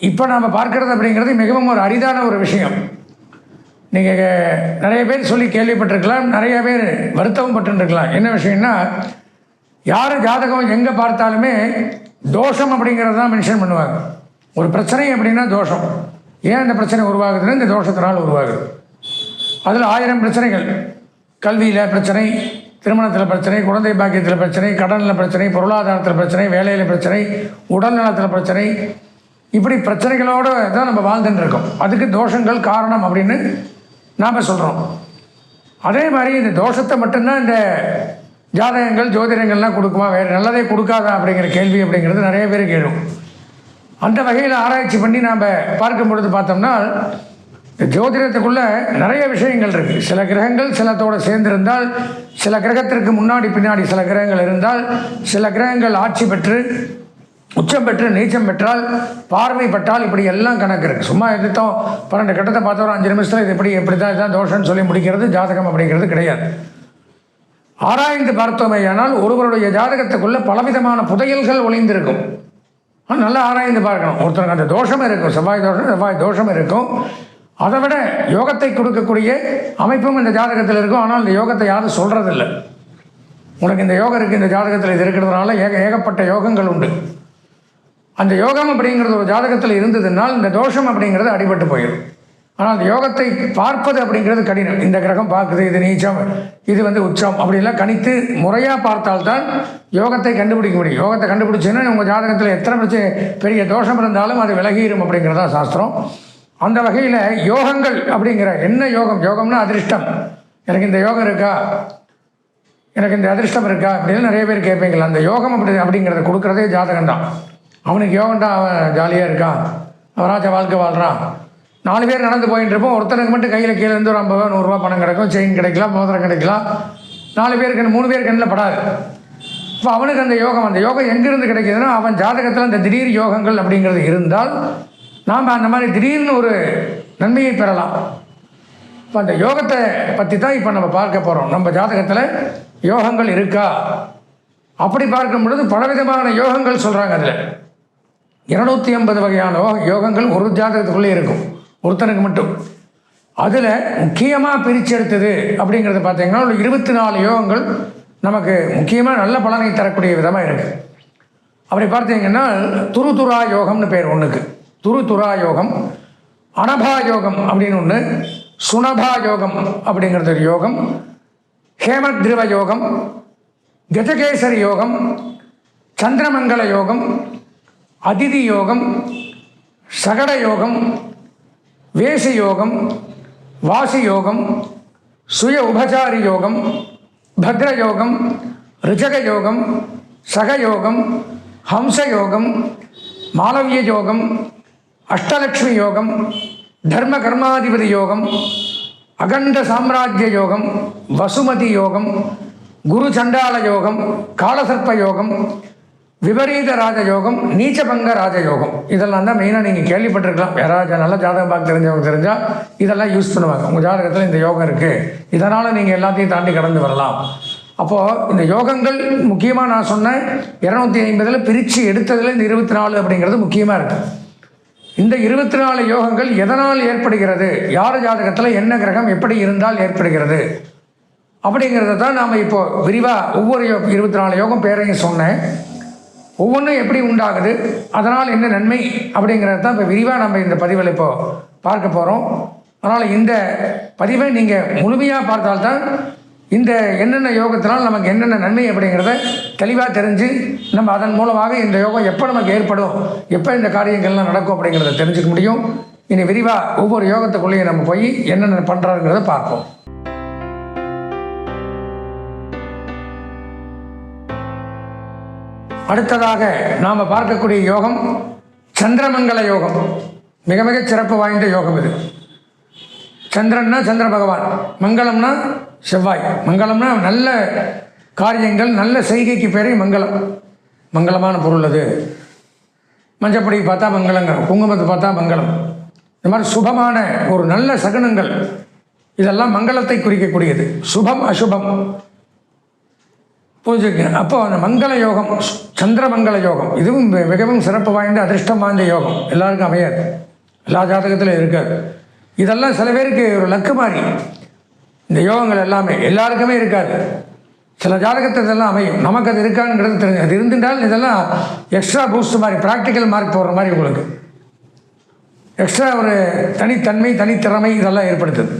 இப்போ நாம் பார்க்கறது அப்படிங்கிறது மிகவும் ஒரு அரிதான ஒரு விஷயம். நீங்கள் நிறைய பேர் சொல்லி கேள்விப்பட்டிருக்கலாம் நிறைய பேர் வருத்தமும் பட்டுருக்கலாம் என்ன விஷயம்னா யார் ஜாதகம் எங்கே பார்த்தாலுமே தோஷம் அப்படிங்கிறது தான் மென்ஷன் பண்ணுவாங்க. ஒரு பிரச்சனை அப்படின்னா தோஷம். ஏன் அந்த பிரச்சனை உருவாகுதுன்னா இந்த தோஷத்தினால் உருவாகுது. அதில் ஆயிரம் பிரச்சனைகள். கல்வியில் பிரச்சனை திருமணத்தில் பிரச்சனை குழந்தை பாக்கியத்தில் பிரச்சனை கடனில் பிரச்சனை பொருளாதாரத்தில் பிரச்சனை வேலையில் பிரச்சனை உடல் நலத்தில் பிரச்சனை இப்படி பிரச்சனைகளோடு தான் நம்ம வாழ்ந்துட்டு இருக்கோம். அதுக்கு தோஷங்கள் காரணம் அப்படின்னு நாம் சொல்கிறோம் அதே மாதிரி இந்த தோஷத்தை மட்டும்தான் இந்த ஜாதகங்கள் ஜோதிடங்கள்லாம் கொடுக்குமா? வேறு நல்லதே கொடுக்காதா அப்படிங்கிற கேள்வி அப்படிங்கிறது நிறைய பேருக்கு கேளும். அந்த வகையில் ஆராய்ச்சி பண்ணி நாம் பார்க்கும் பொழுது பார்த்தோம்னா இந்த ஜோதிடத்துக்குள்ளே நிறைய விஷயங்கள் இருக்குது சில கிரகங்கள் சிலத்தோடு சேர்ந்திருந்தால் சில கிரகத்திற்கு முன்னாடி பின்னாடி சில கிரகங்கள் இருந்தால் சில கிரகங்கள் ஆட்சி பெற்று உச்சம் பெற்று நீச்சம் பெற்றால் பார்வைப்பட்டால் இப்படி எல்லாம் கணக்கு இருக்குது சும்மா எடுத்தோம் பன்னெண்டு கட்டத்தை பார்த்தோம் அஞ்சு நிமிஷத்தில் இது இப்படி இப்படி தான் இதான் தோஷம்னு சொல்லி முடிக்கிறது ஜாதகம் அப்படிங்கிறது கிடையாது. ஆராய்ந்து பார்த்தோமேயானால் ஒருவருடைய ஜாதகத்துக்குள்ளே பலவிதமான புதையல்கள் ஒளிந்திருக்கும். நல்லா ஆராய்ந்து பார்க்கணும். ஒருத்தருக்கு அந்த தோஷம் இருக்கும் செவ்வாய் தோஷம் செவ்வாய் தோஷம் இருக்கும். அதை விட யோகத்தை கொடுக்கக்கூடிய அமைப்பும் இந்த ஜாதகத்தில் இருக்கும். ஆனால் இந்த யோகத்தை யாரும் சொல்கிறதில்ல உனக்கு இந்த யோகம் இருக்குது இந்த ஜாதகத்தில் இது இருக்கிறதுனால ஏக ஏகப்பட்ட யோகங்கள் உண்டு. அந்த யோகம் அப்படிங்கிறது ஒரு ஜாதகத்தில் இருந்ததுனால் இந்த தோஷம் அப்படிங்கிறது அடிபட்டு போயிடும். ஆனால் அந்த யோகத்தை பார்ப்பது அப்படிங்கிறது கடினம். இந்த கிரகம் பார்க்குது இது நீச்சம் இது வந்து உச்சம் அப்படிலாம் கணித்து முறையாக பார்த்தால்தான் யோகத்தை கண்டுபிடிக்க முடியும். யோகத்தை கண்டுபிடிச்சுன்னா உங்கள் ஜாதகத்தில் எத்தனை பிரச்சனை பெரிய தோஷம் இருந்தாலும் அது விலகிடும் அப்படிங்கிறதா சாஸ்திரம். அந்த வகையில் யோகங்கள் அப்படிங்கிற என்ன யோகம்? யோகம்னா அதிர்ஷ்டம். எனக்கு இந்த யோகம் இருக்கா? எனக்கு இந்த அதிர்ஷ்டம் இருக்கா? அப்படின்னு நிறைய பேர் கேட்பீங்களா? அந்த யோகம் அப்படி அப்படிங்கிறத கொடுக்குறதே ஜாதகம் தான் அவனுக்கு யோகம்டா அவன் ஜாலியாக இருக்கான் அவராஜ வாழ்க்கை வாழ்கிறான் நாலு பேர் நடந்து போயிட்டு இருப்போம் ஒருத்தனுக்கு மட்டும் கையில் கீழே இருந்து ஒரு ஐம்பது ரூபா நூறுரூவா பணம் கிடைக்கும் செயின் கிடைக்கலாம் மோதிரம் கிடைக்கலாம். நாலு பேர் கண் மூணு பேர் கண்ணில் படாது. இப்போ அவனுக்கு அந்த யோகம் அந்த யோகம் எங்கேருந்து கிடைக்கிதுன்னா அவன் ஜாதகத்தில் அந்த திடீர் யோகங்கள் அப்படிங்கிறது இருந்தால் நாம் அந்த மாதிரி திடீர்னு ஒரு நன்மையை பெறலாம். இப்போ அந்த யோகத்தை பற்றி தான் இப்போ நம்ம பார்க்க போகிறோம் நம்ம ஜாதகத்தில் யோகங்கள் இருக்கா? அப்படி பார்க்கும் பொழுது பலவிதமான யோகங்கள் சொல்கிறாங்க அதில். இருநூத்தி ஐம்பது வகையான யோகங்கள் ஒரு ஜாதகத்துக்குள்ளே இருக்கும். ஒருத்தனுக்கு மட்டும். அதில் முக்கியமாக பிரிச்செடுத்தது அப்படிங்கிறத பார்த்தீங்கன்னா ஒரு இருபத்தி நாலு யோகங்கள் நமக்கு முக்கியமாக நல்ல பலனை தரக்கூடிய விதமாக இருக்குது அப்படி பார்த்தீங்கன்னா துரு துரா யோகம்னு பேர் ஒன்றுக்கு துரு துரா யோகம் அனபா யோகம் அப்படின்னு ஒன்று சுனபா யோகம் அப்படிங்கிறது ஒரு யோகம் ஹேமத்ரிவ யோகம் கஜகேசரி யோகம் சந்திரமங்கல யோகம் அதிதி யோகம் சகட யோகம் வேசி யோகம் வாசி யோகம் சுய உபசாரி யோகம் பத்ர யோகம் ரிஜக யோகம் சகயோகம் ஹம்ச யோகம் மாலவிய யோகம் அஷ்டலக்ஷ்மி யோகம் தர்ம கர்மாதிபதி யோகம் அகண்ட சாம்ராஜ்ய யோகம் வசுமதி யோகம் குரு சண்டால யோகம் காலசர்ப்ப யோகம் விபரீத ராஜயோகம் நீச்சபங்க ராஜயோகம். இதெல்லாம் தான் மெயினாக நீங்கள் கேள்விப்பட்டிருக்கலாம். யாராவது நல்ல ஜாதகம் பார்க்க தெரிஞ்சவங்க தெரிஞ்சால் இதெல்லாம் யூஸ் பண்ணுவாங்க. உங்கள் ஜாதகத்தில் இந்த யோகம் இருக்குது இதனால் நீங்கள் எல்லாத்தையும் தாண்டி கடந்து வரலாம். அப்போது இந்த யோகங்கள் முக்கியமாக நான் சொன்னேன். இரநூத்தி ஐம்பதில் பிரித்து எடுத்ததில் இந்த இருபத்தி நாலு அப்படிங்கிறது முக்கியமாக இருக்குது இந்த இருபத்தி நாலு யோகங்கள் எதனால் ஏற்படுகிறது? யார் ஜாதகத்தில் என்ன கிரகம் எப்படி இருந்தால் ஏற்படுகிறது? அப்படிங்கிறத தான் நாம் இப்போது விரிவாக ஒவ்வொரு யோ இருபத்தி நாலு யோகம் பேரையும் சொன்னேன். ஒவ்வொன்றும் எப்படி உண்டாகுது? அதனால் என்ன நன்மை? அப்படிங்கிறது தான் இப்போ விரிவாக நம்ம இந்த பதிவில் இப்போ பார்க்க போகிறோம் அதனால் இந்த பதிவை நீங்கள் முழுமையாக பார்த்தால்தான் இந்த என்னென்ன யோகத்தினால் நமக்கு என்னென்ன நன்மை அப்படிங்கிறத தெளிவாக தெரிஞ்சு நம்ம அதன் மூலமாக இந்த யோகம் எப்போ நமக்கு ஏற்படும்? எப்போ இந்த காரியங்கள்லாம் நடக்கும் அப்படிங்கிறத தெரிஞ்சுக்க முடியும். இனி விரிவாக ஒவ்வொரு யோகத்துக்குள்ளேயும் நம்ம போய் என்னென்ன பண்ணுறாருங்கிறத பார்ப்போம். அடுத்ததாக நாம் பார்க்கக்கூடிய யோகம் சந்திரமங்கல யோகம். மிக மிக சிறப்பு வாய்ந்த யோகம் இது. சந்திரன்னா சந்திர பகவான் மங்களம்னா செவ்வாய். மங்களம்னா நல்ல காரியங்கள் நல்ல செய்கைக்கு பேரே மங்களம். மங்களமான பொருள் அது. மஞ்சப்பொடி பார்த்தா மங்களங்க குங்குமத்தை பார்த்தா மங்களம். இந்த மாதிரி சுபமான ஒரு நல்ல சகுனங்கள் இதெல்லாம் மங்களத்தை குறிக்கக்கூடியது. சுபம் அசுபம். பூஜைக்கு அப்போ அந்த மங்கள யோகம் சந்திர மங்கள யோகம் இதுவும் மிகவும் சிறப்பு வாய்ந்த அதிர்ஷ்டம் வாய்ந்த யோகம். எல்லாருக்கும் அமையாது. எல்லா ஜாதகத்திலும் இருக்காது. இதெல்லாம் சில பேருக்கு ஒரு லக்கு மாதிரி. இந்த யோகங்கள் எல்லாமே எல்லாருக்குமே இருக்காது. சில ஜாதகத்தில் இதெல்லாம் அமையும். நமக்கு அது இருக்காங்கிறது தெரிஞ்சு அது இருந்துட்டால் இதெல்லாம் எக்ஸ்ட்ரா பூஸ்ட் மாதிரி ப்ராக்டிக்கல் மார்க் போடுற மாதிரி உங்களுக்கு. எக்ஸ்ட்ரா ஒரு தனித்தன்மை தனித்திறமை இதெல்லாம் ஏற்படுத்துது.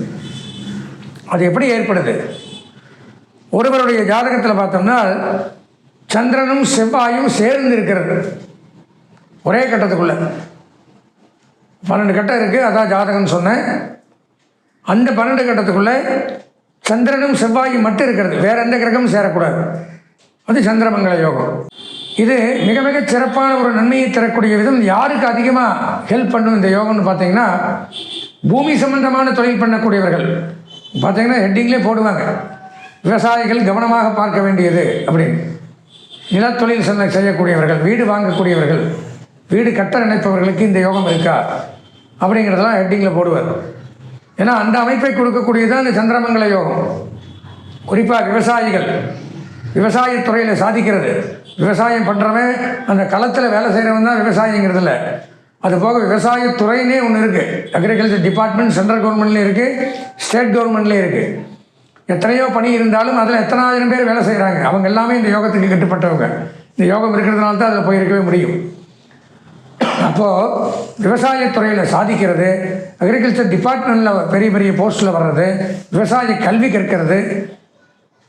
அது எப்படி ஏற்படுது? ஒருவருடைய ஜாதகத்தில் பார்த்தோம்னா சந்திரனும் செவ்வாயும் சேர்ந்து இருக்கிறது ஒரே கட்டத்துக்குள்ள. பன்னெண்டு கட்டம் இருக்குது அதான் ஜாதகம்னு சொன்னேன். அந்த பன்னெண்டு கட்டத்துக்குள்ளே சந்திரனும் செவ்வாயும் மட்டும் இருக்கிறது. வேற எந்த கிரகமும் சேரக்கூடாது. அது சந்திரமங்கல யோகம். இது மிக மிக சிறப்பான ஒரு நன்மையை தரக்கூடிய விதம். யாருக்கு அதிகமாக ஹெல்ப் பண்ணும் இந்த யோகம்னு பார்த்தீங்கன்னா பூமி சம்பந்தமான தொழில் பண்ணக்கூடியவர்கள். பார்த்தீங்கன்னா ஹெட்டிங்லேயே போடுவாங்க. விவசாயிகள் கவனமாக பார்க்க வேண்டியது அப்படின்னு. நிலத்தொழில் சென்னை செய்யக்கூடியவர்கள் வீடு வாங்கக்கூடியவர்கள் வீடு கட்ட நினைப்பவர்களுக்கு இந்த யோகம் இருக்கா? அப்படிங்கிறதெல்லாம் ஹெட்டிங்கில் போடுவார். ஏன்னா அந்த அமைப்பை கொடுக்கக்கூடியது தான் இந்த சந்திரமங்கல யோகம். குறிப்பாக விவசாயிகள். விவசாயத்துறையில் சாதிக்கிறது. விவசாயம் பண்ணுறவன் அந்த களத்தில் வேலை செய்கிறவன் தான் விவசாயிங்கிறது இல்லை. அது போக விவசாயத்துறையினே ஒன்று இருக்குது அக்ரிகல்ச்சர் டிபார்ட்மெண்ட் சென்ட்ரல் கவர்மெண்ட்லேயும் இருக்குது ஸ்டேட் கவர்மெண்ட்லேயும் இருக்குது எத்தனையோ பணி இருந்தாலும் அதில் எத்தனாயிரம் பேர் வேலை செய்கிறாங்க அவங்க எல்லாமே இந்த யோகத்துக்கு கட்டுப்பட்டவங்க. இந்த யோகம் இருக்கிறதுனால தான் அதில் போயிருக்கவே முடியும். அப்போது விவசாயத்துறையில் சாதிக்கிறது அக்ரிகல்ச்சர் டிபார்ட்மெண்ட்டில் பெரிய பெரிய போஸ்ட்டில் வர்றது விவசாய கல்வி கற்கிறது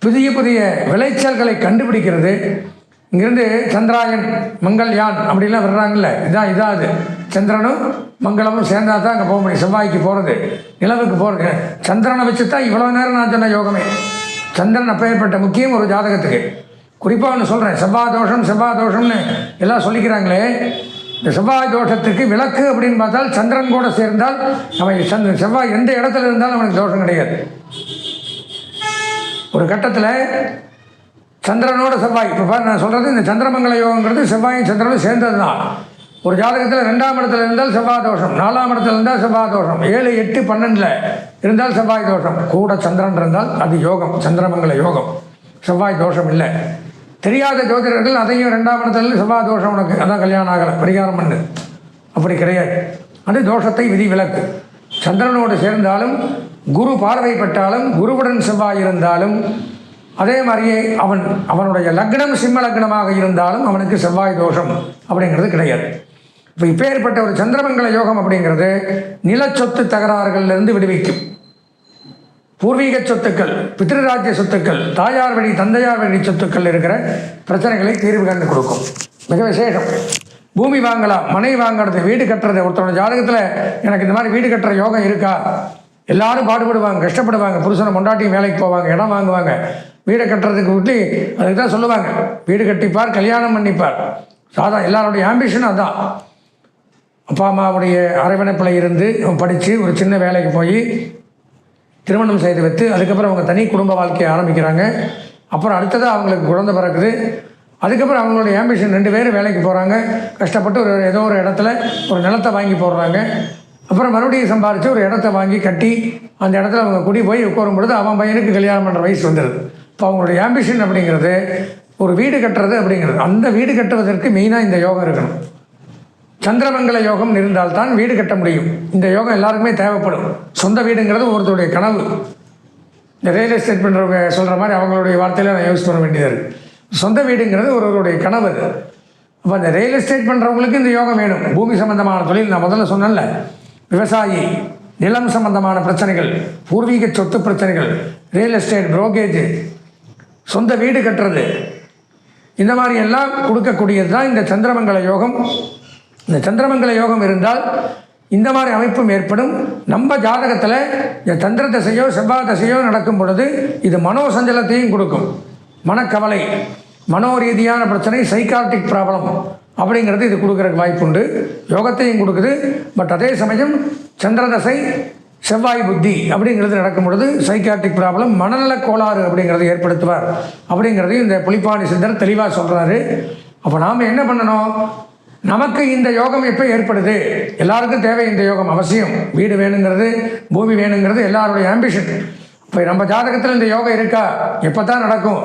புதிய புதிய விளைச்சல்களை கண்டுபிடிக்கிறது இங்கிருந்து சந்திராயன் மங்கள்யான் அப்படிலாம் வர்றாங்கல்ல. இதான் இதான் அது. சந்திரனும் மங்களமும் சேர்ந்தா தான் அங்கே போக முடியும். செவ்வாய்க்கு போகிறது நிலவுக்கு போகிறது சந்திரனை வச்சு தான் இவ்வளோ நேரம் நான் சொன்ன யோகமே. சந்திரன் அப்பேற்பட்ட முக்கியம் ஒரு ஜாதகத்துக்கு. குறிப்பாக ஒன்று சொல்கிறேன் செவ்வாய் தோஷம் செவ்வாய் தோஷம்னு எல்லாம் சொல்லிக்கிறாங்களே. இந்த செவ்வாய் தோஷத்துக்கு விளக்கு அப்படின்னு பார்த்தால் சந்திரன் கூட சேர்ந்தால் அவன் சந்த செவ்வாய் எந்த இடத்துல இருந்தாலும் அவனுக்கு தோஷம் கிடையாது. ஒரு கட்டத்தில் சந்திரனோட செவ்வாய். இப்போ நான் சொல்கிறது இந்த சந்திரமங்கல யோகங்கிறது செவ்வாயும் சந்திரனும் சேர்ந்தது தான் ஒரு ஜாதகத்தில் ரெண்டாம் இடத்துல இருந்தால் செவ்வாய் தோஷம் நாலாம் இடத்துல இருந்தால் செவ்வாய் தோஷம் ஏழு எட்டு பன்னெண்டில் இருந்தால் செவ்வாய் தோஷம். கூட சந்திரன் இருந்தால் அது யோகம் சந்திரமங்கல யோகம். செவ்வாய் தோஷம் இல்லை. தெரியாத ஜோதிடர்கள் அதையும் ரெண்டாம் இடத்துல செவ்வாய் தோஷம் உனக்கு. அதான் கல்யாணம் ஆகலை பரிகாரம் பண்ணு. அப்படி கிடையாது. அது தோஷத்தை விதி விலக்கு சந்திரனோடு சேர்ந்தாலும் குரு பார்வைப்பட்டாலும் குருவுடன் செவ்வாய் இருந்தாலும் அதே மாதிரியே அவன் அவனுடைய லக்னம் சிம்ம லக்னமாக இருந்தாலும் அவனுக்கு செவ்வாய் தோஷம் அப்படிங்கிறது கிடையாது. இப்போ இப்பேற்பட்ட ஒரு சந்திரமங்கல யோகம் அப்படிங்கிறது நிலச்சொத்து தகராறுகளிலிருந்து விடுவிக்கும். பூர்வீக சொத்துக்கள் பித்ருராஜ்ய சொத்துக்கள் தாயார் வழி தந்தையார் வழி சொத்துக்கள் இருக்கிற பிரச்சனைகளை தீர்வு கண்டு கொடுக்கும். மிக விசேஷம். பூமி வாங்கலாம் மனை வாங்குறது வீடு கட்டுறது. ஒருத்தரோட ஜாதகத்தில் எனக்கு இந்த மாதிரி வீடு கட்டுற யோகம் இருக்கா? எல்லாரும் பாடுபடுவாங்க கஷ்டப்படுவாங்க. புருஷனை கொண்டாட்டியும் வேலைக்கு போவாங்க இடம் வாங்குவாங்க. வீடை கட்டுறதுக்கு விட்டு அதுக்கு தான் சொல்லுவாங்க. வீடு கட்டிப்பார் கல்யாணம் பண்ணிப்பார். சாதா எல்லாருடைய ஆம்பிஷனும் அதான். அப்பா அம்மாவுடைய அரவணைப்பில் இருந்து படித்து ஒரு சின்ன வேலைக்கு போய் திருமணம் செய்து வைத்து அதுக்கப்புறம் அவங்க தனி குடும்ப வாழ்க்கையை ஆரம்பிக்கிறாங்க. அப்புறம் அடுத்ததாக அவங்களுக்கு குழந்தை பிறக்குது. அதுக்கப்புறம் அவங்களுடைய ஆம்பிஷன் ரெண்டு பேரும் வேலைக்கு போகிறாங்க கஷ்டப்பட்டு ஒரு ஏதோ ஒரு இடத்துல ஒரு நிலத்தை வாங்கி போடுறாங்க. அப்புறம் மறுபடியும் சம்பாரித்து ஒரு இடத்த வாங்கி கட்டி அந்த இடத்துல அவங்க குடி போய் உட்காரும் பொழுது அவன் பையனுக்கு கல்யாணம் பண்ணுற வயசு வந்துடுது இப்போ அவங்களுடைய ஆம்பிஷன் அப்படிங்கிறது ஒரு வீடு கட்டுறது அப்படிங்கிறது. அந்த வீடு கட்டுவதற்கு மெயினாக இந்த யோகம் இருக்கணும். சந்திரமங்கல யோகம் இருந்தால்தான் வீடு கட்ட முடியும். இந்த யோகம் எல்லாருக்குமே தேவைப்படும். சொந்த வீடுங்கிறது ஒருத்தருடைய கனவு. இந்த ரியல் எஸ்டேட் பண்ணுறவங்க சொல்கிற மாதிரி அவங்களுடைய வார்த்தையில நான் யூஸ் பண்ண வேண்டியது இருக்குது சொந்த வீடுங்கிறது ஒருவருடைய கனவு. அது அப்போ அந்த ரியல் எஸ்டேட் பண்ணுறவங்களுக்கு இந்த யோகம் வேணும். பூமி சம்பந்தமான தொழில் நான் முதல்ல சொன்னேன்ல. விவசாயி நிலம் சம்பந்தமான பிரச்சனைகள் பூர்வீக சொத்து பிரச்சனைகள் ரியல் எஸ்டேட் புரோக்கேஜ் சொந்த வீடு கட்டுறது. இந்த மாதிரி எல்லாம் கொடுக்கக்கூடியது தான் இந்த சந்திரமங்கல யோகம். இந்த சந்திரமங்கல யோகம் இருந்தால் இந்த மாதிரி அமைப்பும் ஏற்படும். நம்ம ஜாதகத்தில் இந்த சந்திர தசையோ செவ்வாய் தசையோ நடக்கும் பொழுது இது மனோசஞ்சலத்தையும் கொடுக்கும். மனக்கவலை மனோ ரீதியான பிரச்சனை சைக்காட்டிக் ப்ராப்ளம் அப்படிங்கிறது இது கொடுக்கறதுக்கு வாய்ப்புண்டு. யோகத்தையும் கொடுக்குது. பட் அதே சமயம் சந்திர தசை செவ்வாய் புத்தி அப்படிங்கிறது நடக்கும் பொழுது சைக்காட்ரிக் ப்ராப்ளம் மனநலக் கோளாறு அப்படிங்கிறத ஏற்படுத்துவார். அப்படிங்கிறதையும் இந்த புலிப்பாணி சித்தர் தெளிவாக சொல்கிறாரு அப்போ நாம் என்ன பண்ணணும்? நமக்கு இந்த யோகம் எப்போ ஏற்படுது? எல்லாருக்கும் தேவை இந்த யோகம் அவசியம். வீடு வேணுங்கிறது பூமி வேணுங்கிறது எல்லாருடைய ஆம்பிஷன் இப்போ நம்ம ஜாதகத்தில் இந்த யோகம் இருக்கா? எப்போ தான் நடக்கும்?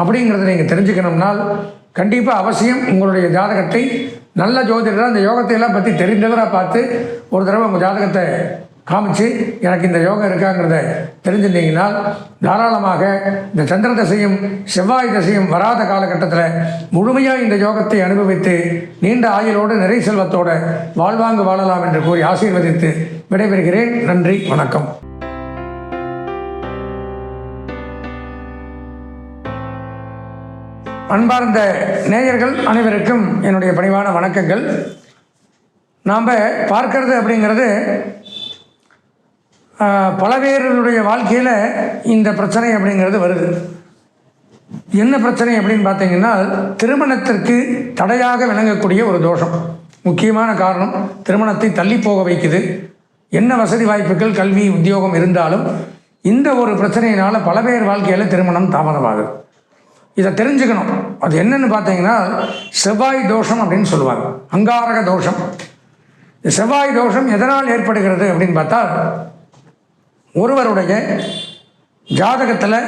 அப்படிங்கிறத நீங்கள் தெரிஞ்சுக்கணும்னால் கண்டிப்பாக அவசியம் உங்களுடைய ஜாதகத்தை நல்ல ஜோதிடராக இந்த யோகத்தை எல்லாம் பற்றி தெரிந்தவராக பார்த்து ஒரு தடவை உங்கள் ஜாதகத்தை காமிச்சு எனக்கு இந்த யோகம் இருக்காங்கிறத தெரிஞ்சிருந்தீங்கன்னா தாராளமாக இந்த சந்திர தசையும் செவ்வாய் தசையும் வராத காலகட்டத்தில் முழுமையாக இந்த யோகத்தை அனுபவித்து நீண்ட ஆயுளோடு நிறை செல்வத்தோடு வாழ்வாங்கு வாழலாம் என்று கூறி ஆசீர்வதித்து விடைபெறுகிறேன். நன்றி வணக்கம். அன்பார்ந்த நேயர்கள் அனைவருக்கும் என்னுடைய பணிவான வணக்கங்கள். நாம் பார்க்கறது அப்படிங்கிறது பல பேருடைய வாழ்க்கையில் இந்த பிரச்சனை அப்படிங்கிறது வருது. என்ன பிரச்சனை அப்படின்னு பார்த்தீங்கன்னா திருமணத்திற்கு தடையாக விளங்கக்கூடிய ஒரு தோஷம். முக்கியமான காரணம் திருமணத்தை தள்ளி போக வைக்குது. என்ன வசதி வாய்ப்புகள் கல்வி உத்தியோகம் இருந்தாலும் இந்த ஒரு பிரச்சனையினால் பல பேர் வாழ்க்கையில் திருமணம் தாமதமாகுது. இதை தெரிஞ்சுக்கணும். அது என்னன்னு பார்த்தீங்கன்னா செவ்வாய் தோஷம் அப்படின்னு சொல்லுவாங்க. அங்காரக தோஷம். செவ்வாய் தோஷம் எதனால் ஏற்படுகிறது அப்படின்னு பார்த்தா ஒருவருடைய ஜாதகத்தில்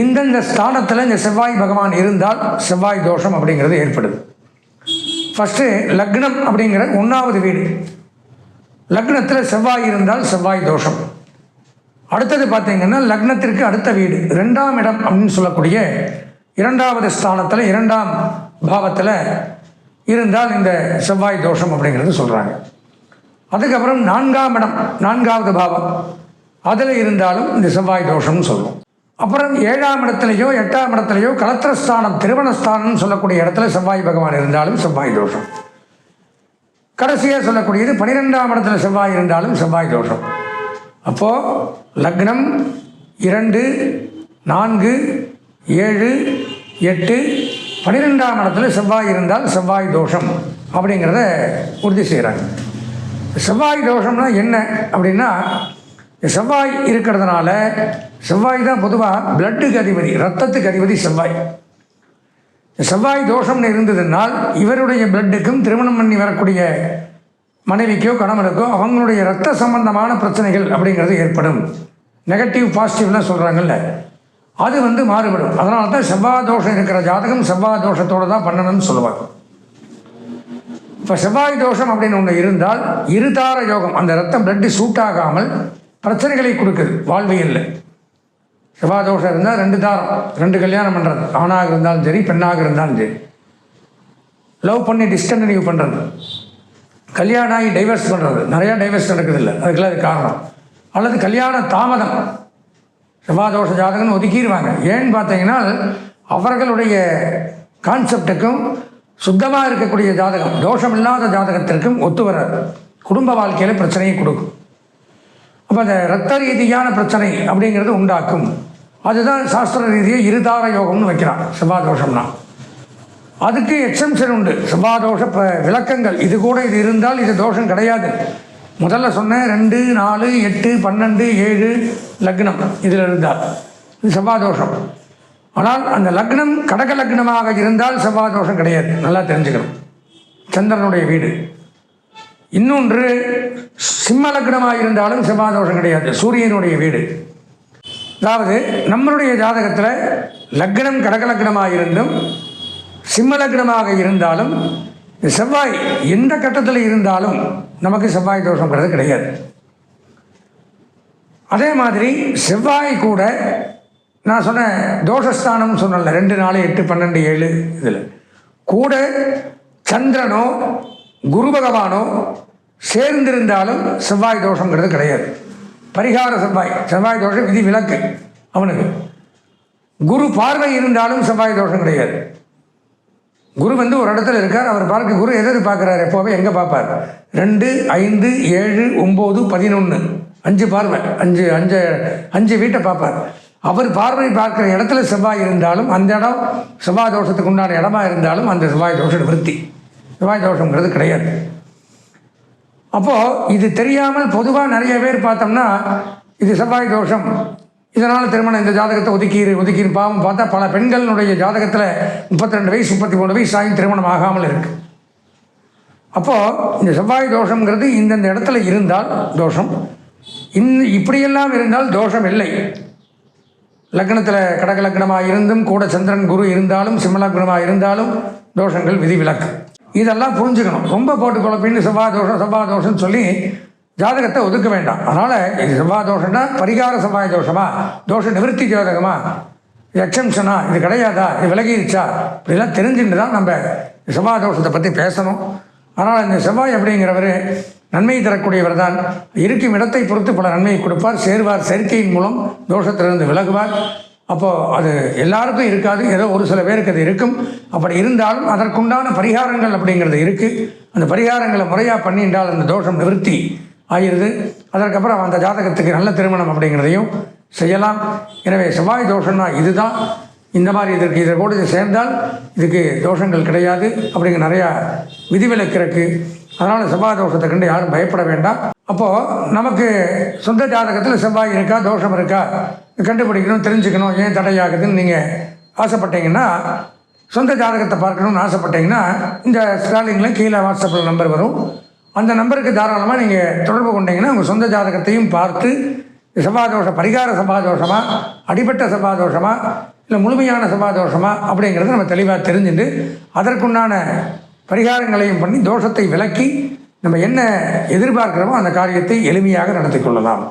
இந்தந்த ஸ்தானத்தில் இந்த செவ்வாய் பகவான் இருந்தால் செவ்வாய் தோஷம் அப்படிங்கிறது ஏற்படுது. ஃபஸ்ட்டு லக்னம் அப்படிங்கிற ஒன்றாவது வீடு. லக்னத்தில் செவ்வாய் இருந்தால் செவ்வாய் தோஷம். அடுத்தது பார்த்தீங்கன்னா லக்னத்திற்கு அடுத்த வீடு. ரெண்டாம் இடம் அப்படின்னு சொல்லக்கூடிய இரண்டாவது ஸ்தானத்தில் இரண்டாம் பாவத்தில் இருந்தால் இந்த செவ்வாய் தோஷம் அப்படிங்கிறது சொல்கிறாங்க அதுக்கப்புறம் நான்காம் இடம் நான்காவது பாவம். அதில் இருந்தாலும் இந்த செவ்வாய் தோஷம்னு சொல்லுவோம். அப்புறம் ஏழாம் இடத்துலையோ எட்டாம் இடத்துலையோ கலத்திரஸ்தானம் திருமணஸ்தானம்னு சொல்லக்கூடிய இடத்துல செவ்வாய் பகவான் இருந்தாலும் செவ்வாய் தோஷம். கடைசியாக சொல்லக்கூடியது பனிரெண்டாம் இடத்துல செவ்வாய் இருந்தாலும் செவ்வாய் தோஷம். அப்போது லக்னம் இரண்டு நான்கு ஏழு எட்டு பன்னிரெண்டாம் இடத்துல செவ்வாய் இருந்தால் செவ்வாய் தோஷம் அப்படிங்கிறத உறுதி செய்கிறாங்க செவ்வாய் தோஷம்னா என்ன அப்படின்னா செவ்வாய் இருக்கிறதுனால செவ்வாய் தான் பொதுவாக பிளட்டுக்கு அதிபதி ரத்தத்துக்கு அதிபதி செவ்வாய். செவ்வாய் தோஷம்னு இருந்ததுனால் இவருடைய பிளட்டுக்கும் திருமணம் பண்ணி வரக்கூடிய மனைவிக்கோ கணவனுக்கோ அவங்களுடைய ரத்த சம்பந்தமான பிரச்சனைகள் அப்படிங்கிறது ஏற்படும். நெகட்டிவ் பாசிட்டிவ்லாம் சொல்கிறாங்கல்ல அது வந்து மாறுபடும். அதனால தான் செவ்வாய் தோஷம் இருக்கிற ஜாதகம் செவ்வாய் தோஷத்தோடு தான் பண்ணணும்னு சொல்லுவாங்க. இப்போ செவ்வாய் தோஷம் அப்படின்னு ஒன்று இருந்தால் இருதார யோகம் அந்த ரத்தம் பிளட்டு சூட் ஆகாமல் பிரச்சனைகளை கொடுக்குது. வாழ்வியலில் செவ்வாய் தோஷம் இருந்தால் ரெண்டு தாரம் ரெண்டு கல்யாணம் பண்ணுறது ஆணாக இருந்தாலும் சரி பெண்ணாக இருந்தாலும் சரி. லவ் பண்ணி டிஸ்கண்டினியூ பண்ணுறது கல்யாணம் ஆகி டைவர்ஸ் பண்ணுறது நிறையா டைவர்ஸ் நடக்குது இல்லை. அதுக்கெல்லாம் அது காரணம். அல்லது கல்யாண தாமதம். செவ்வாய் தோஷ ஜாதகம்னு ஒதுக்கிடுவாங்க. ஏன்னு பார்த்தீங்கன்னா அவர்களுடைய கான்செப்டுக்கும் சுத்தமாக இருக்கக்கூடிய ஜாதகம் தோஷம் இல்லாத ஜாதகத்திற்கும் ஒத்து வராது. குடும்ப வாழ்க்கையில் பிரச்சனையை கொடுக்கும். அப்போ அந்த ரத்த ரீதியான பிரச்சனை அப்படிங்கிறது உண்டாக்கும். அதுதான் சாஸ்திர ரீதியை இருதார யோகம்னு வைக்கிறான் செவ்வாதோஷம்னா. அதுக்கு எக்ஸம்ஷன் உண்டு செவ்வாதோஷ ப விளக்கங்கள். இது கூட இது இருந்தால் இது தோஷம் கிடையாது. முதல்ல சொன்னேன் ரெண்டு நாலு எட்டு பன்னெண்டு ஏழு லக்னம் இதில் இருந்தால். இது செவ்வாதோஷம். ஆனால் அந்த லக்னம் கடக லக்னமாக இருந்தால் செவ்வாதோஷம் கிடையாது. நல்லா தெரிஞ்சுக்கணும். சந்திரனுடைய வீடு. இன்னொன்று சிம்ம லக்னமாக இருந்தாலும் செவ்வாய் தோஷம் கிடையாது. சூரியனுடைய வீடு. அதாவது நம்மளுடைய ஜாதகத்தில் லக்னம் கடகலக்னமாக இருந்தும் சிம்ம லக்னமாக இருந்தாலும் இந்த செவ்வாய் எந்த கட்டத்தில் இருந்தாலும் நமக்கு செவ்வாய் தோஷங்கிறது கிடையாது. அதே மாதிரி செவ்வாய் கூட நான் சொன்ன தோஷஸ்தானம் சொன்னல ரெண்டு நாலு எட்டு பன்னெண்டு ஏழு இதில். கூட சந்திரனோ குரு பகவானோ சேர்ந்திருந்தாலும் செவ்வாய் தோஷங்கிறது கிடையாது. பரிகார செவ்வாய் செவ்வாய் தோஷம் விதி விலக்கு அவனுக்கு. குரு பார்வை இருந்தாலும் செவ்வாய் தோஷம் கிடையாது. குரு வந்து ஒரு இடத்துல இருக்கார் அவர் பார்க்க குரு எதிர் பார்க்குறாரு எப்போவே எங்கே பார்ப்பார்? ரெண்டு ஐந்து ஏழு ஒம்பது பதினொன்று அஞ்சு பார்வை அஞ்சு அஞ்சு அஞ்சு வீட்டை பார்ப்பார். அவர் பார்வை பார்க்குற இடத்துல செவ்வாய் இருந்தாலும் அந்த இடம் செவ்வாய் தோஷத்துக்கு உண்டான இடமா இருந்தாலும் அந்த செவ்வாய் தோஷம் விருத்தி செவ்வாய் தோஷங்கிறது கிடையாது. அப்போது இது தெரியாமல் பொதுவாக நிறைய பேர் பார்த்தோம்னா இது செவ்வாய் தோஷம். இதனால் திருமணம் இந்த ஜாதகத்தை ஒதுக்கீரு ஒதுக்கீரு பாவம் பார்த்தா பல பெண்களுடைய ஜாதகத்தில் முப்பத்தி ரெண்டு வயசு முப்பத்தி மூணு வயசு ஆகியும் திருமணம் ஆகாமல் இருக்குது அப்போது இந்த செவ்வாய் தோஷங்கிறது இந்தந்த இடத்துல இருந்தால் தோஷம். இந் இப்படியெல்லாம் இருந்தால் தோஷம் இல்லை. லக்னத்தில் கடக லக்னமாக இருந்தும் கூட சந்திரன் குரு இருந்தாலும் சிம்மலக்னமாக இருந்தாலும் தோஷங்கள் விதிவிலக்கு. இதெல்லாம் புரிஞ்சுக்கணும். ரொம்ப போட்டு குழப்பின்னு செவ்வாய் தோஷம் செவ்வாய் தோஷம்னு சொல்லி ஜாதகத்தை ஒதுக்க வேண்டாம். அதனால் இது செவ்வாய் தோஷம்னா பரிகார செவ்வாய் தோஷமா தோஷ நிவர்த்தி ஜாதகமா? இது எக்ஸம்ஷனா? இது கிடையாதா? இது விலகிடுச்சா இப்படிலாம் தெரிஞ்சுட்டு தான் நம்ம செவ்வாய் தோஷத்தை பற்றி பேசணும். ஆனால் இந்த செவ்வாய் அப்படிங்கிறவர் நன்மை தரக்கூடியவர் தான். இருக்கும் இடத்தை பொறுத்து பல நன்மையை கொடுப்பார். சேர்வார். சேர்க்கையின் மூலம் தோஷத்திலிருந்து விலகுவார். அப்போது அது எல்லாருக்கும் இருக்காது. ஏதோ ஒரு சில பேருக்கு அது இருக்கும். அப்படி இருந்தாலும் அதற்குண்டான பரிகாரங்கள் அப்படிங்கிறது இருக்குது அந்த பரிகாரங்களை முறையாக பண்ணின்றால் அந்த தோஷம் நிவர்த்தி ஆகிருது அதற்கப்புறம் அந்த ஜாதகத்துக்கு நல்ல திருமணம் அப்படிங்கிறதையும் செய்யலாம். எனவே செவ்வாய் தோஷம்னா இதுதான். இந்த மாதிரி இதற்கு இதை கூட சேர்ந்தால் இதுக்கு தோஷங்கள் கிடையாது அப்படிங்கிற நிறையா விதிவிலக்கு இருக்குது அதனால் செவ்வாய் தோஷத்தை கண்டு யாரும் பயப்பட வேண்டாம். அப்போது நமக்கு சொந்த ஜாதகத்தில் செவ்வாய் இருக்கா தோஷம் இருக்கா? கண்டுபிடிக்கணும் தெரிஞ்சுக்கணும் ஏன் தடையாகுதுன்னு நீங்கள் ஆசைப்பட்டீங்கன்னா சொந்த ஜாதகத்தை பார்க்கணும்னு ஆசைப்பட்டீங்கன்னா இந்த ஸ்டாலிங்கில் கீழே வாட்ஸ்அப்பில் நம்பர் வரும். அந்த நம்பருக்கு தாராளமாக நீங்கள் தொடர்பு கொண்டீங்கன்னா உங்கள் சொந்த ஜாதகத்தையும் பார்த்து செவ்வாதோஷம் பரிகார சபாதோஷமா அடிபட்ட சபாதோஷமா இல்லை முழுமையான சபாதோஷமா அப்படிங்கிறத நம்ம தெளிவாக தெரிஞ்சுட்டு அதற்குண்டான பரிகாரங்களையும் பண்ணி தோஷத்தை விலக்கி நம்ம என்ன எதிர்பார்க்கிறோமோ அந்த காரியத்தை எளிமையாக நடத்தி கொள்ளலாம்.